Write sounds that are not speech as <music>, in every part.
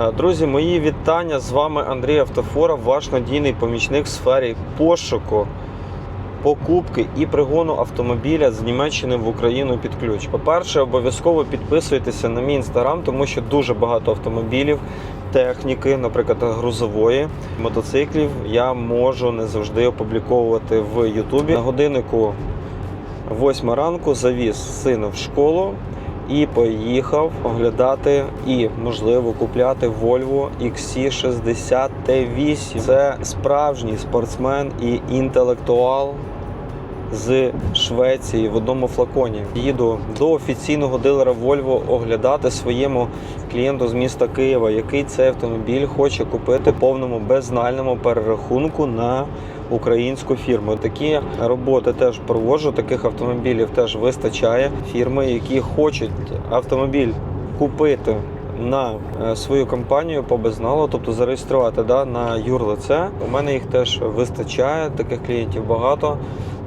Е, Друзі, мої вітання. З вами Андрій Автофоров, ваш надійний помічник в сфері пошуку, покупки і пригону автомобіля з Німеччини в Україну під ключ. По-перше, обов'язково підписуйтеся на мій інстаграм, тому що дуже багато автомобілів, техніки, наприклад, грузової, мотоциклів я можу не завжди опубліковувати в Ютубі. На годиннику 8 ранку завіз сина в школу і поїхав оглядати і, можливо, купляти Volvo XC60 T8. Це справжній спортсмен і інтелектуал з Швеції в одному флаконі. Їду до офіційного дилера Volvo оглядати своєму клієнту з міста Києва, який цей автомобіль хоче купити повному безнальному перерахунку на українську фірму. Такі роботи теж проводжу. Таких автомобілів теж вистачає. Фірми, які хочуть автомобіль купити. На е, свою компанію по безналу, тобто зареєструвати да, на юрлице. У мене їх теж вистачає, таких клієнтів багато.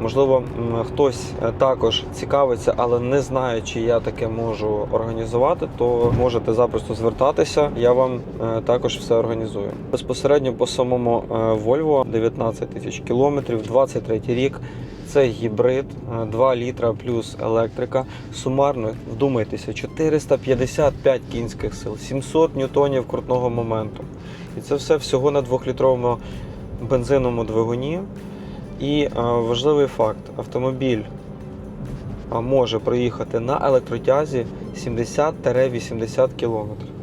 Можливо, хтось е, також цікавиться, але не знає, чи я таке можу організувати, то можете запросто звертатися. Я вам е, також все організую. Безпосередньо по самому Volvo 19 тисяч кілометрів, 23 рік. Це гібрид, е, 2 літра плюс електрика. Сумарно вдумайтеся, 455 кінських сил, 700 ньютонів крутного моменту. І це все всього на 2-літровому бензиновому двигуні. І е, важливий факт: автомобіль може проїхати на електротязі 70-80 км.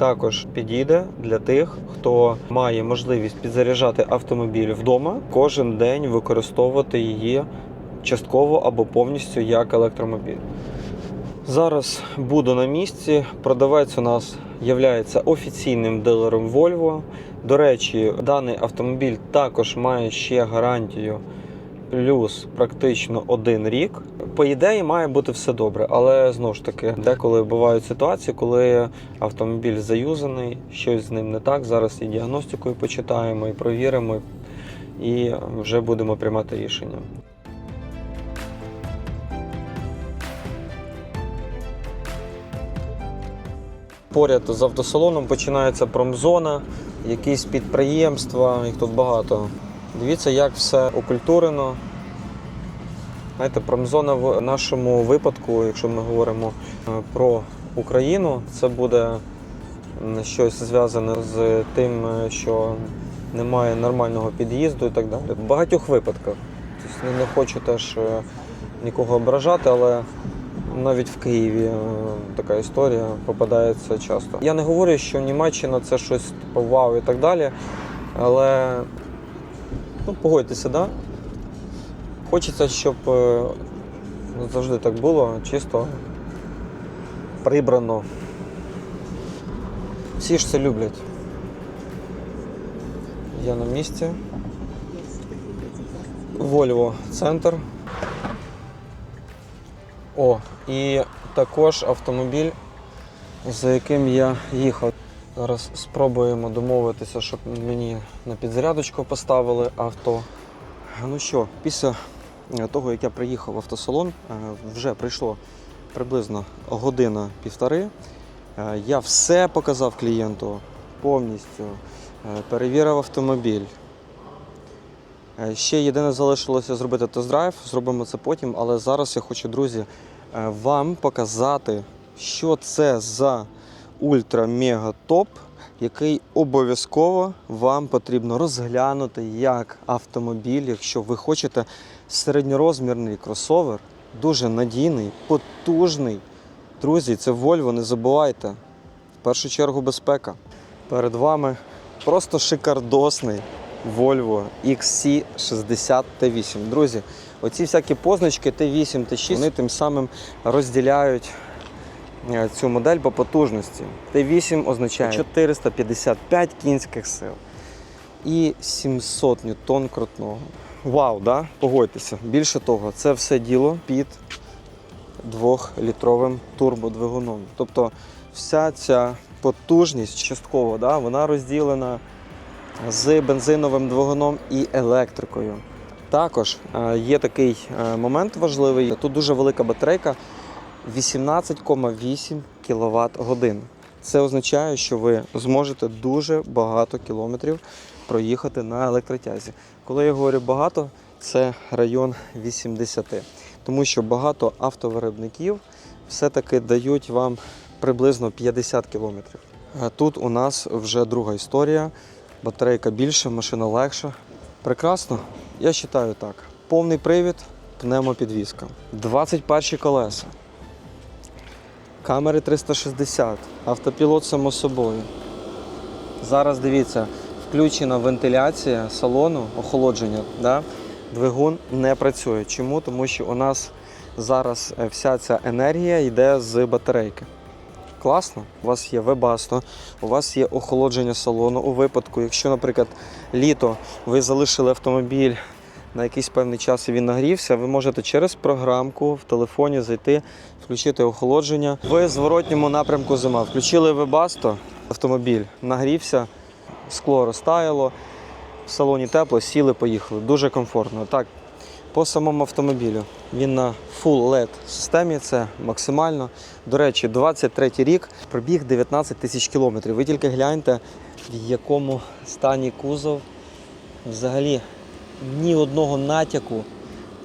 Також підійде для тих, хто має можливість підзаряджати автомобіль вдома, кожен день використовувати її частково або повністю як електромобіль. Зараз буду на місці. Продавець у нас є офіційним дилером Volvo. До речі, даний автомобіль також має ще гарантію плюс практично один рік. По ідеї має бути все добре, але знову ж таки, деколи бувають ситуації, коли автомобіль заюзаний, щось з ним не так. Зараз і діагностикою почитаємо, і провіримо, і вже будемо приймати рішення. Поряд з автосалоном починається промзона, якісь підприємства, їх тут багато. Дивіться, як все окультурено. Знаєте, промзона в нашому випадку, якщо ми говоримо е, про Україну, це буде щось зв'язане з тим, е, що немає нормального під'їзду і так далі. В багатьох випадках. Тобто, не- хочу теж е, нікого ображати, але навіть в Києві така історія попадається часто. Я не говорю, що Німеччина це щось типу вау і так далі, але ну, погодьтеся, да? Хочеться, щоб е, ну, завжди так було, чисто прибрано. Всі ж це люблять. Я на місці. Volvo центр. О, і також автомобіль, за яким я їхав. Зараз спробуємо домовитися, щоб мені на підзарядочку поставили авто. Ну що, після е, того, як я приїхав в автосалон, е, вже прийшло приблизно година-півтори. Е, Я все показав клієнту повністю, перевірив автомобіль. Ще єдине залишилося зробити тест-драйв, зробимо це потім, але зараз я хочу, друзі, вам показати, що це за ультра-мега-топ, який обов'язково вам потрібно розглянути як автомобіль, якщо ви хочете середньорозмірний кросовер, дуже надійний, потужний. Друзі, це Volvo, не забувайте. В першу чергу безпека. Перед вами просто шикардосний Volvo XC60 T8. Друзі, оці всякі позначки T8, T6, вони тим самим розділяють цю модель по потужності. T8 означає 455 кінських сил і 700 ньютон крутного. Вау, да? Погодьтеся. Більше того, це все діло під двохлітровим турбодвигуном. Тобто вся ця потужність частково, да, вона розділена з бензиновим двигуном і електрикою. Також е, є такий е, момент важливий. Тут дуже велика батарейка 18,8 кВт годин. Це означає, що ви зможете дуже багато кілометрів проїхати на електротязі. Коли я говорю багато, це район 80. Тому що багато автовиробників все-таки дають вам приблизно 50 кілометрів. Тут у нас вже друга історія. Батарейка більша, машина легша. Прекрасно. Я вважаю так. Повний привід, пневмопідвізка. 21 колеса. Камери 360, автопілот само собою. Зараз дивіться, включена вентиляція салону, охолодження. Да? Двигун не працює. Чому? Тому що у нас зараз е, вся ця енергія йде з батарейки. Класно, у вас є вебасто, у вас є охолодження салону. У випадку, якщо, наприклад, літо ви залишили автомобіль на якийсь певний час і він нагрівся, ви можете через програмку в телефоні зайти, включити охолодження. В зворотньому напрямку зима. Включили вебасто, автомобіль нагрівся, скло розтаяло, в салоні тепло, сіли, поїхали. Дуже комфортно. Так, по самому автомобілю. Він на Full LED системі, це максимально. До речі, 23 рік, пробіг 19 тисяч кілометрів. Ви тільки гляньте, в якому стані кузов взагалі ні одного натяку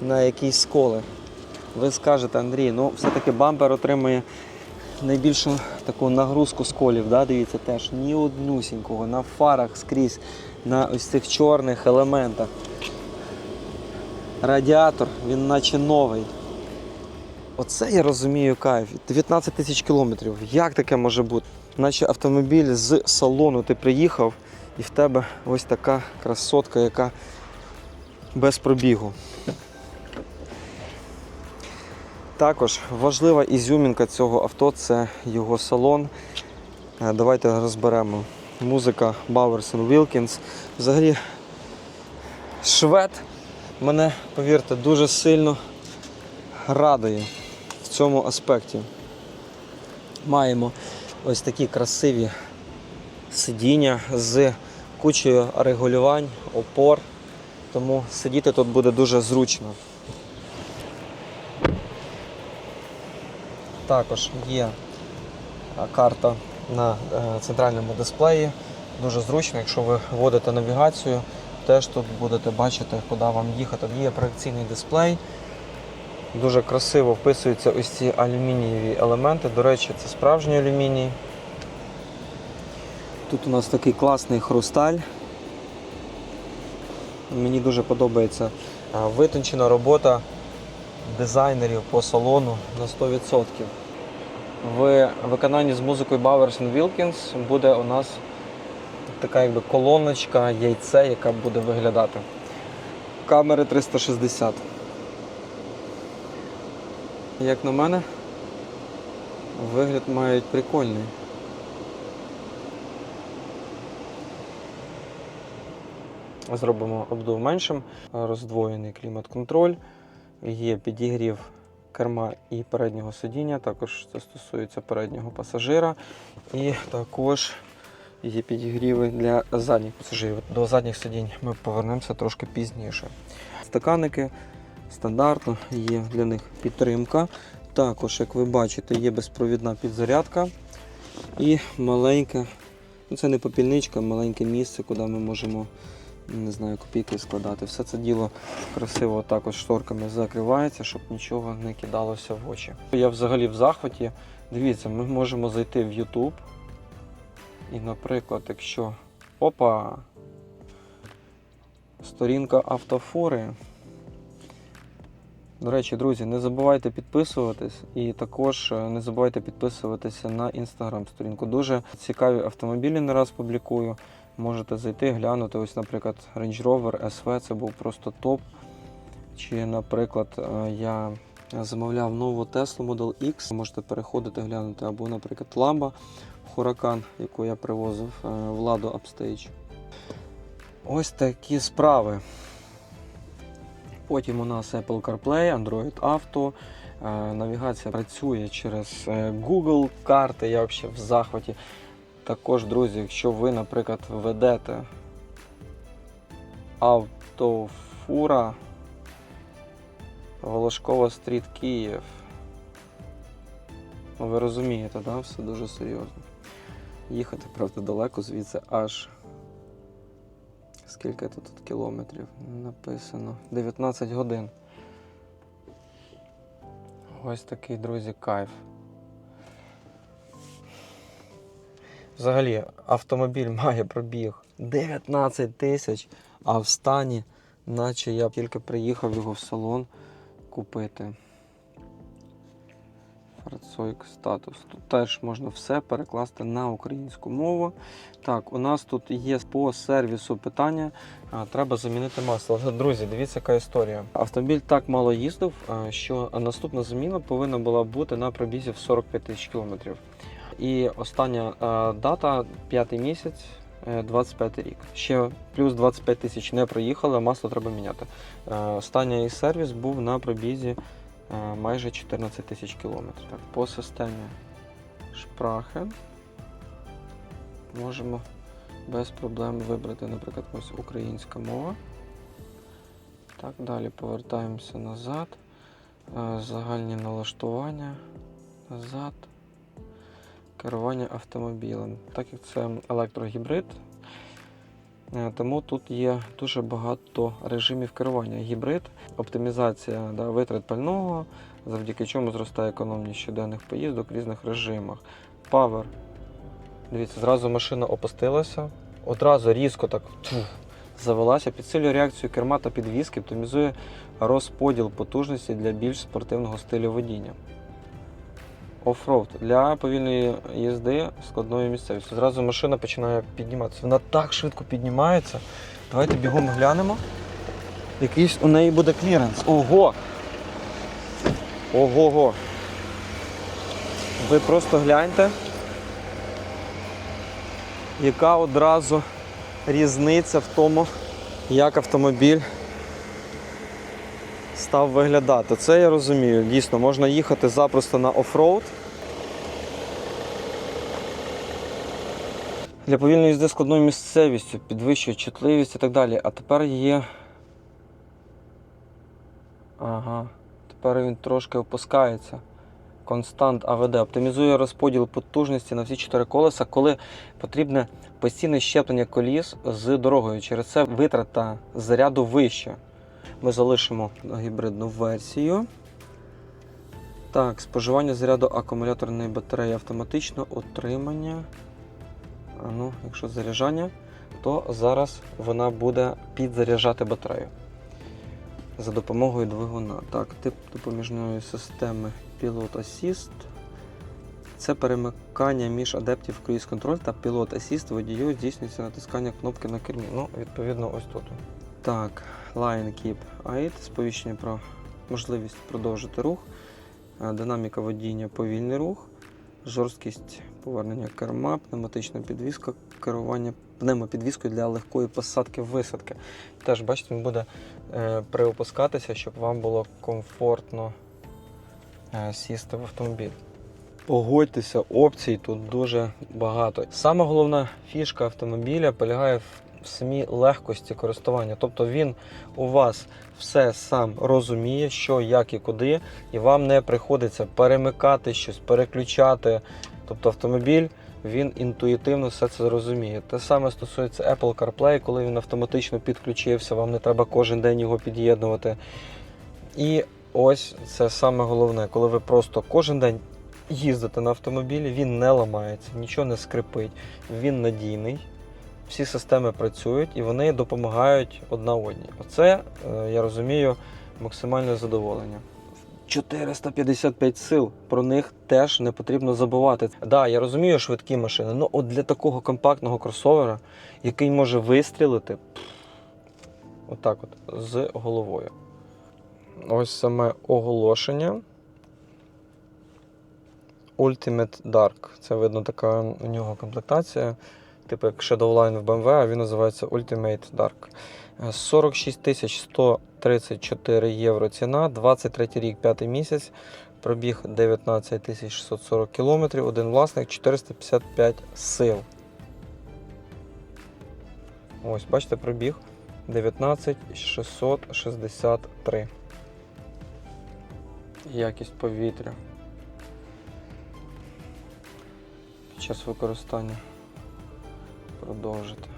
на якісь сколи. Ви скажете, Андрій, ну все-таки бампер отримує найбільшу таку нагрузку сколів. Да? Дивіться, теж ні однусінького на фарах скрізь, на ось цих чорних елементах. Радіатор, він наче новий. Оце я розумію кайф. 19 тисяч кілометрів. Як таке може бути? Наче автомобіль з салону ти приїхав, і в тебе ось така красотка, яка без пробігу. Також важлива ізюмінка цього авто це його салон. Е, Давайте розберемо. Музика Bowers Wilkins. Взагалі, швед мене, повірте, дуже сильно радує в цьому аспекті. Маємо ось такі красиві сидіння з кучею регулювань, опор, тому сидіти тут буде дуже зручно. Також є карта на е, центральному дисплеї. Дуже зручно, якщо ви вводите навігацію, теж тут будете бачити, куди вам їхати. Є проекційний дисплей. Дуже красиво вписуються ось ці алюмінієві елементи. До речі, це справжній алюміній. Тут у нас такий класний хрусталь. Мені дуже подобається витончена робота дизайнерів по салону на 100%. В виконанні з музикою Bowers Wilkins буде у нас така якби колоночка, яйце, яка буде виглядати. Камери 360. Як на мене, вигляд мають прикольний. Зробимо обдув меншим, роздвоєний клімат-контроль, є підігрів керма і переднього сидіння, також це стосується переднього пасажира. І також є підігріви для задніх пасажирів. До задніх сидінь ми повернемося трошки пізніше. Стаканики стандартно, є для них підтримка. Також, як ви бачите, є безпровідна підзарядка і маленька, ну це не попільничка, а маленьке місце, куди ми можемо не знаю, копійки складати. Все це діло красиво також шторками закривається, щоб нічого не кидалося в очі. Я взагалі в захваті. Дивіться, ми можемо зайти в YouTube. І, наприклад, якщо опа, сторінка автофори. До речі, друзі, не забувайте підписуватись і також е, не забувайте підписуватися на інстаграм сторінку. Дуже цікаві автомобілі не раз публікую. Можете зайти, глянути. Ось, наприклад, Range Rover SV це був просто топ. Чи, наприклад, е, я замовляв нову Tesla Model X. Можете переходити, глянути, або, наприклад, Lambo Huracan, яку я привозив е, в Lado Upstage. Ось такі справи. Потім у нас Apple CarPlay, Android Auto. Е, Навігація працює через Google карти. Я взагалі в захваті. Також, друзі, якщо ви, наприклад, ведете автофура Волошкова Стріт Київ. Ну, ви розумієте, да? все дуже серйозно. Їхати, правда, далеко звідси аж. Скільки тут кілометрів? Написано. 19 годин. Ось такий, друзі, кайф. Взагалі, автомобіль <laughs> має пробіг 19 тисяч, а в стані, наче я тільки приїхав його в салон купити. Фарцойк статус. Тут теж можна все перекласти на українську мову. Так, у нас тут є по сервісу питання. Треба замінити масло. Друзі, дивіться, яка історія. Автомобіль так мало їздив, що наступна заміна повинна була бути на пробізі в 45 тисяч кілометрів. І остання а, дата п'ятий місяць. е, 25 рік. Ще плюс 25 тисяч не проїхали, масло треба міняти. Е, Останній сервіс був на пробізі е, майже 14 тисяч кілометрів. По системі шпрахи можемо без проблем вибрати, наприклад, ось українська мова. Так, далі повертаємося назад. Е, Загальні налаштування. Назад. Керування автомобілем. Так як це електрогібрид, е, тому тут є дуже багато режимів керування. Гібрид, оптимізація да, витрат пального, завдяки чому зростає економність щоденних поїздок в різних режимах. Power. Дивіться, зразу машина опустилася, одразу різко так тьфу, завелася, підсилює реакцію керма та підвіски, оптимізує розподіл потужності для більш спортивного стилю водіння. Оффроуд для повільної їзди складною місцевістю. Зразу машина починає підніматися. Вона так швидко піднімається. Давайте бігом глянемо. Якийсь у неї буде кліренс. Ого! Ого-го! Ви просто гляньте, яка одразу різниця в тому, як автомобіль став виглядати. Це я розумію. Дійсно, можна їхати запросто на оффроуд. Для повільної їзди складною місцевістю, підвищує чутливість і так далі. А тепер є. Ага. Тепер він трошки опускається. Констант АВД оптимізує розподіл потужності на всі чотири колеса, коли потрібне постійне щеплення коліс з дорогою. Через це витрата заряду вища. Ми залишимо гібридну версію. Так, споживання заряду акумуляторної батареї автоматично, утримання. А ну, якщо заряджання, то зараз вона буде підзаряджати батарею за допомогою двигуна. Так, тип допоміжної системи Pilot Assist. Це перемикання між адаптів Cruise Control та Pilot Assist водію здійснюється натискання кнопки на кермі. Ну, відповідно, ось тут. Так, Keep Aid, сповіщення про можливість продовжити рух, динаміка водіння, повільний рух, жорсткість повернення керма, пневматична підвізка, керування пневмопідвіскою для легкої посадки висадки. Теж, бачите, він буде е, приопускатися, щоб вам було комфортно е, сісти в автомобіль. Погодьтеся, опцій тут дуже багато. Саме головна фішка автомобіля полягає в самій легкості користування. Тобто він у вас все сам розуміє, що, як і куди, і вам не приходиться перемикати щось, переключати. Тобто автомобіль він інтуїтивно все це розуміє. Те саме стосується Apple CarPlay, коли він автоматично підключився, вам не треба кожен день його під'єднувати. І ось це саме головне, коли ви просто кожен день їздите на автомобілі, він не ламається, нічого не скрипить, він надійний. Всі системи працюють і вони допомагають одна одній. Оце, е, я розумію, максимальне задоволення. 455 сил, про них теж не потрібно забувати. Так, да, я розумію швидкі машини, але от для такого компактного кросовера, який може вистрілити, отак от, з головою. Ось саме оголошення. Ultimate Dark. Це видно така у нього комплектація. Типу як Shadowline в BMW, а він називається Ultimate Dark. Е, 46 134 євро ціна, 23 рік, 5 місяць, пробіг 19 640 км, один власник 455 сил. Ось, бачите, пробіг 19 663. Якість повітря під час використання. Продовжити.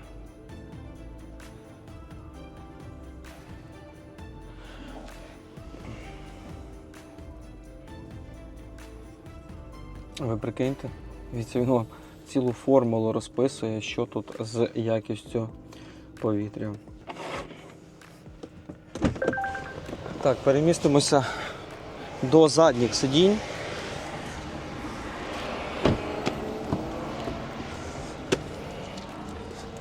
Ви прикиньте, він вам цілу формулу розписує, що тут з якістю повітря. Так, перемістимося до задніх сидінь.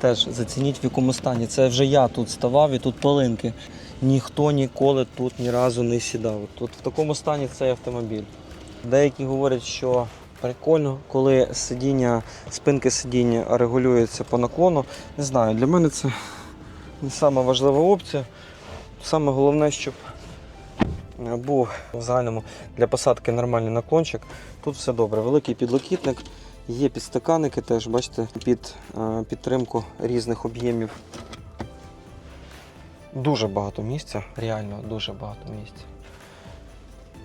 Теж зацініть в якому стані. Це вже я тут ставав і тут полинки. Ніхто ніколи тут ні разу не сідав. Тут в такому стані цей автомобіль. Деякі говорять, що прикольно, коли сидіння, спинки сидіння регулюються по наклону. Не знаю, для мене це не сама важлива опція. Саме головне, щоб був в загальному для посадки нормальний наклончик. Тут все добре. Великий підлокітник, є підстаканники теж, бачите, під е, підтримку різних об'ємів. Дуже багато місця, реально дуже багато місця.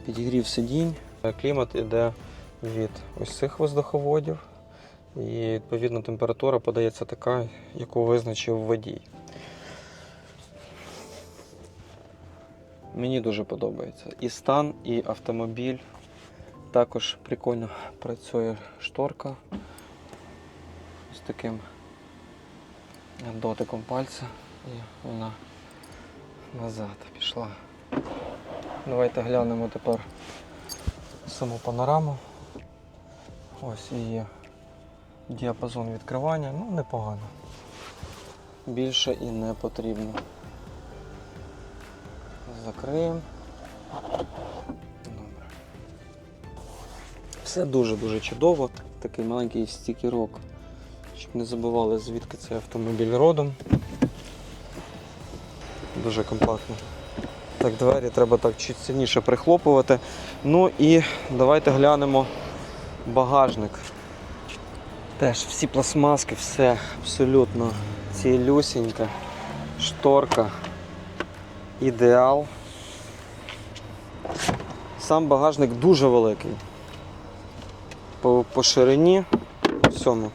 Підігрів сидінь. Клімат іде від ось цих воздуховодів. І відповідно температура подається така, яку визначив водій. Мені дуже подобається. І стан, і автомобіль. Також прикольно працює шторка з таким дотиком пальця. І вона назад пішла. Давайте глянемо тепер саму панораму. Ось її діапазон відкривання. Ну, непогано. Більше і не потрібно. Закриємо. Все дуже-дуже чудово. Такий маленький стікерок, щоб не забували, звідки цей автомобіль родом. Дуже компактно. Так, двері треба так чуть сильніше прихлопувати. Ну і давайте глянемо багажник. Теж всі пластмаски, все абсолютно цілюсінька, шторка, ідеал. Сам багажник дуже великий. По, по ширині всьому.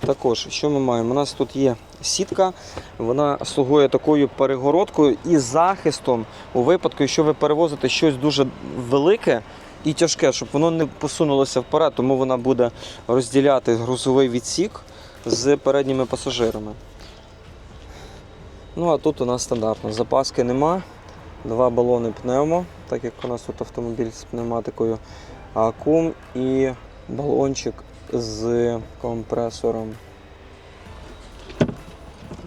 Також, що ми маємо? У нас тут є сітка, вона слугує такою перегородкою і захистом у випадку, якщо ви перевозите щось дуже велике і тяжке, щоб воно не посунулося вперед, тому вона буде розділяти грузовий відсік з передніми пасажирами. Ну а тут у нас стандартно. Запаски нема. Два балони пневмо, так як у нас тут автомобіль з пневматикою, акум і балончик з компресором.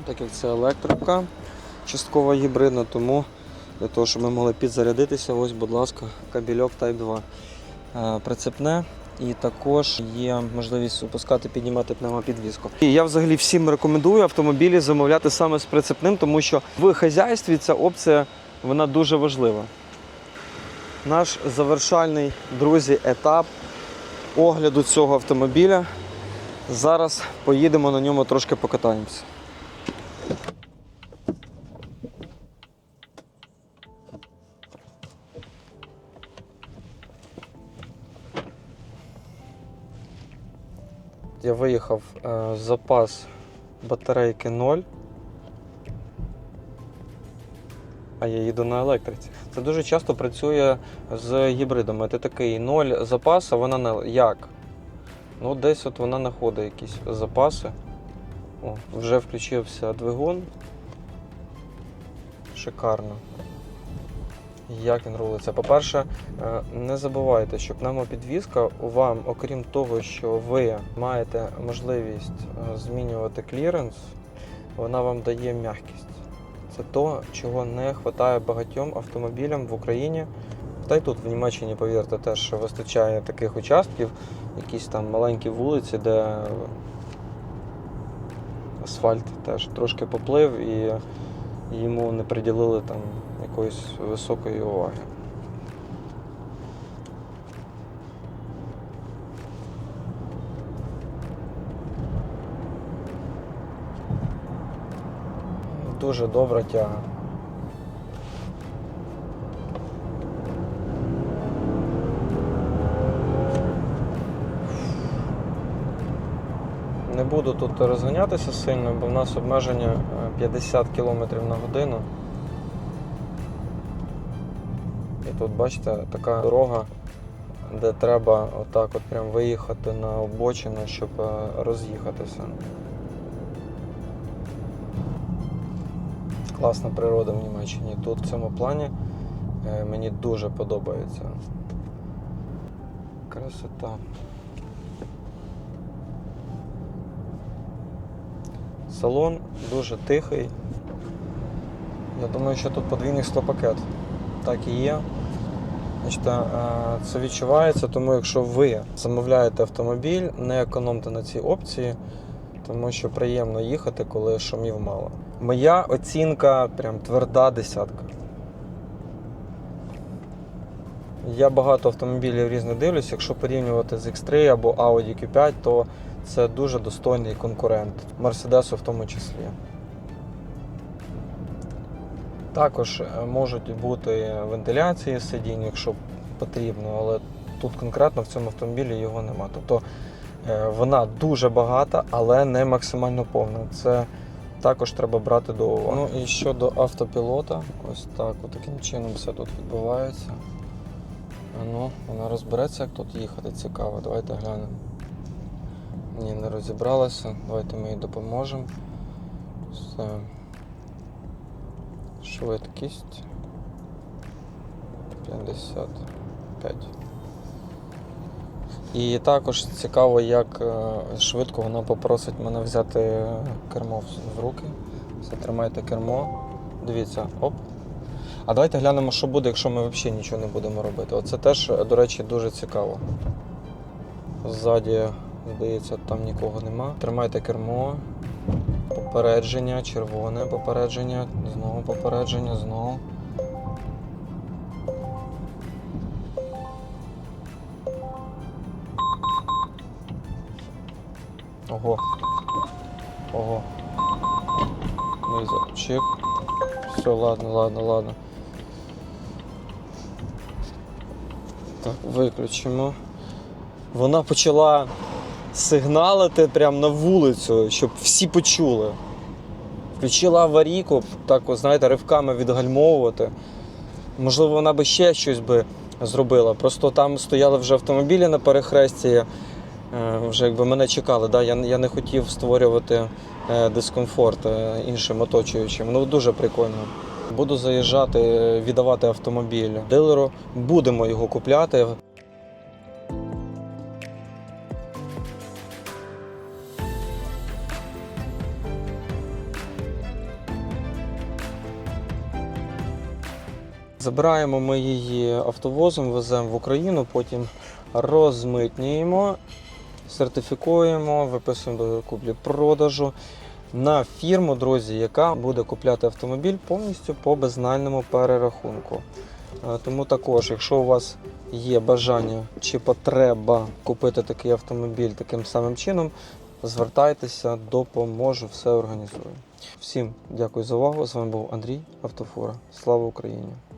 Так як це електрика частково гібридна, тому для того, щоб ми могли підзарядитися, ось, будь ласка, кабельок Type 2. Е, Прицепне і також є можливість опускати, піднімати пневмопідвізку. І я взагалі всім рекомендую автомобілі замовляти саме з прицепним, тому що в хазяйстві ця опція вона дуже важлива. Наш завершальний, друзі, етап огляду цього автомобіля. Зараз поїдемо на ньому трошки покатаємося. Я виїхав е, запас батарейки 0. А я їду на електриці. Це дуже часто працює з гібридами. Ти такий 0 запас, а вона не як? Ну, десь от вона знаходить якісь запаси. О, вже включився двигун. Шикарно. Як він рулиться? По-перше, е, не забувайте, що пневмопідвізка вам, окрім того, що ви маєте можливість е, змінювати кліренс, вона вам дає м'якість. Це то, чого не вистачає багатьом автомобілям в Україні. Та й тут в Німеччині, повірте, теж вистачає таких участків, якісь там маленькі вулиці, де асфальт теж трошки поплив і йому не приділили там якоїсь високої уваги. Дуже добра тяга. Не буду тут розганятися сильно, бо в нас обмеження е, 50 км на годину. І тут, бачите, така дорога, де треба отак от прям виїхати на обочину, щоб е, роз'їхатися. Класна природа в Німеччині. Тут в цьому плані е, мені дуже подобається. Красота. Салон дуже тихий. Я думаю, що тут подвійний склопакет. Так і є. Е, це відчувається, тому якщо ви замовляєте автомобіль, не економте на цій опції, тому що приємно їхати, коли шумів мало. Моя оцінка прям тверда десятка. Я багато автомобілів різних дивлюсь. Якщо порівнювати з X3 або Audi Q5, то це дуже достойний конкурент. Мерседесу в тому числі. Також е, можуть бути вентиляції сидінь, якщо потрібно, але тут конкретно в цьому автомобілі його нема. Тобто е, вона дуже багата, але не максимально повна. Це також треба брати до уваги. Ну і щодо автопілота, ось так, таким чином все тут відбувається. Ну, вона розбереться, як тут їхати, цікаво. Давайте глянемо. Ні, не розібралася. Давайте ми їй допоможемо. Все. Швидкість 55. І також цікаво, як е, швидко вона попросить мене взяти кермо в- руки. Все, тримайте кермо. Дивіться, оп. А давайте глянемо, що буде, якщо ми взагалі нічого не будемо робити. Оце теж, до речі, дуже цікаво. Ззаді, здається, там нікого нема. Тримайте кермо. Попередження, червоне попередження, знову попередження, знову. Ого. Ого. Низа. Чик. Все, ладно, ладно, ладно. Так, виключимо. Вона почала сигналити прямо на вулицю, щоб всі почули. Включила аварійку, так, знаєте, ривками відгальмовувати. Можливо, вона би ще щось би зробила. Просто там стояли вже автомобілі на перехресті, вже якби мене чекали. Да? Я, я не хотів створювати е, дискомфорт е, іншим оточуючим. Ну дуже прикольно. Буду заїжджати, е, віддавати автомобіль дилеру. Будемо його купляти. Забираємо ми її автовозом, веземо в Україну, потім розмитнюємо, сертифікуємо, виписуємо до куплі-продажу на фірму, друзі, яка буде купляти автомобіль повністю по безнальному перерахунку. Е, Тому також, якщо у вас є бажання чи потреба купити такий автомобіль таким самим чином, звертайтеся, допоможу, все організую. Всім дякую за увагу. З вами був Андрій Автофора. Слава Україні!